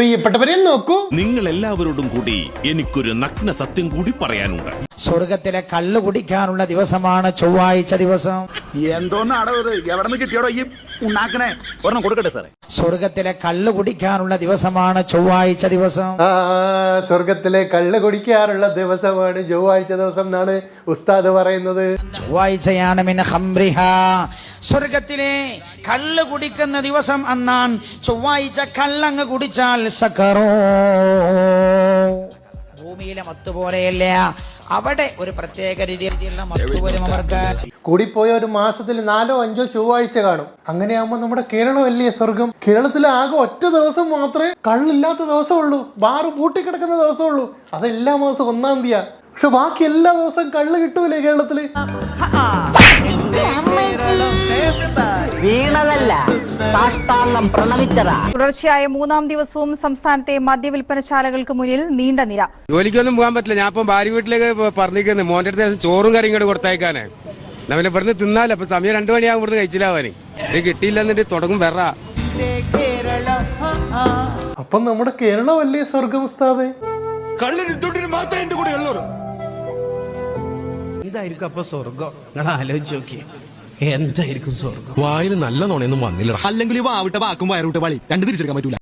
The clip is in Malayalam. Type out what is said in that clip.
പ്രിയപ്പെട്ടവരെ നോക്കൂ. നിങ്ങൾ എല്ലാവരോടും കൂടി എനിക്കൊരു നഗ്ന സത്യം കൂടി പറയാനുണ്ട്. സ്വർഗത്തിലെ കള്ള് കുടിക്കാനുള്ള ദിവസമാണ് ചൊവ്വാഴ്ച ദിവസം. എന്തോന്നാടോ ഇത്? എവിടെ നിന്ന് കിട്ടിയോടോ ഈ ഉണ്ടാക്കണേ ഒരെണ്ണം കൊടുക്കട്ടെ സാറേ. സ്വർഗത്തിലെ കള്ള് കുടിക്കാനുള്ള ദിവസമാണ് ചൊവ്വാഴ്ച ദിവസം. സ്വർഗത്തിലെ കള്ള് കുടിക്കാറുള്ള ദിവസമാണ് ചൊവ്വാഴ്ച ദിവസം എന്നാണ് ഉസ്താദ് പറയുന്നത്. ചൊവ്വാഴ്ചയാണ് മിന ഹംറിഹ സ്വർഗത്തിലെ കള്ള് കുടിക്കുന്ന ദിവസം അന്നാൻ ചൊവ്വാഴ്ച കള്ളങ്ങ് കുടിച്ചാൽ സക്കറോ. ഭൂമിയിലെ മത്ത് പോലെയല്ല അവിടെ ഒരു പ്രത്യേക രീതിയിലുള്ള അവർക്ക് കൂടിപ്പോയ ഒരു മാസത്തിൽ നാലോ അഞ്ചോ ചൊവ്വാഴ്ച കാണും. അങ്ങനെയാകുമ്പോൾ നമ്മുടെ കേരളം അല്ലേ സ്വർഗം കേരളത്തിൽ ആകെ ഒറ്റ ദിവസം മാത്രമേ കള്ളില്ലാത്ത ദിവസമുള്ളൂ. ബാറ് പൂട്ടിക്കിടക്കുന്ന ദിവസമുള്ളൂ. അതെല്ലാ മാസം ഒന്നാം തീയതി പക്ഷെ ബാക്കി എല്ലാ ദിവസവും കള്ള് കിട്ടൂലേ കേരളത്തിൽ? വീണതല്ല. സാഷ്ടാംഗം തുടർച്ചയായ മൂന്നാം ദിവസവും സംസ്ഥാനത്തെ മദ്യവിൽപ്പനശാലകൾക്ക് മുന്നിൽ നീണ്ട നിര. ജോലിക്കൊന്നും പോകാൻ പറ്റില്ല. ഞാൻ ഇപ്പം ഭാര്യ വീട്ടിലേക്ക് പറഞ്ഞിരിക്കുന്നത് മോന്റെ അടുത്ത് ചോറും കറിയും കൂടെ കൊടുത്തേക്കാനേ നമ്മൾ ഇവിടുന്ന് തിന്നാലോ. അപ്പൊ സമയം രണ്ടു മണിയാകും ഇവിടുന്ന് കഴിച്ചില്ലാവാന് ഇത് കിട്ടിയില്ലെന്നിട്ട് തുടങ്ങും വെറ. അപ്പൊ നമ്മുടെ കേരളം അല്ലേ സ്വർഗം ഉസ്താദേ? ഇതായിരിക്കും അപ്പൊ സ്വർഗം. നിങ്ങൾ ആലോചിച്ച് നോക്കി എന്തായിരിക്കും സ്വർഗം വായിൽ നല്ല നുണയൊന്നും വന്നില്ല അല്ലെങ്കിൽ വാവിട്ട വാക്കും വയറുവിട്ട വളി രണ്ട് തിരിച്ചെടുക്കാൻ പറ്റൂല.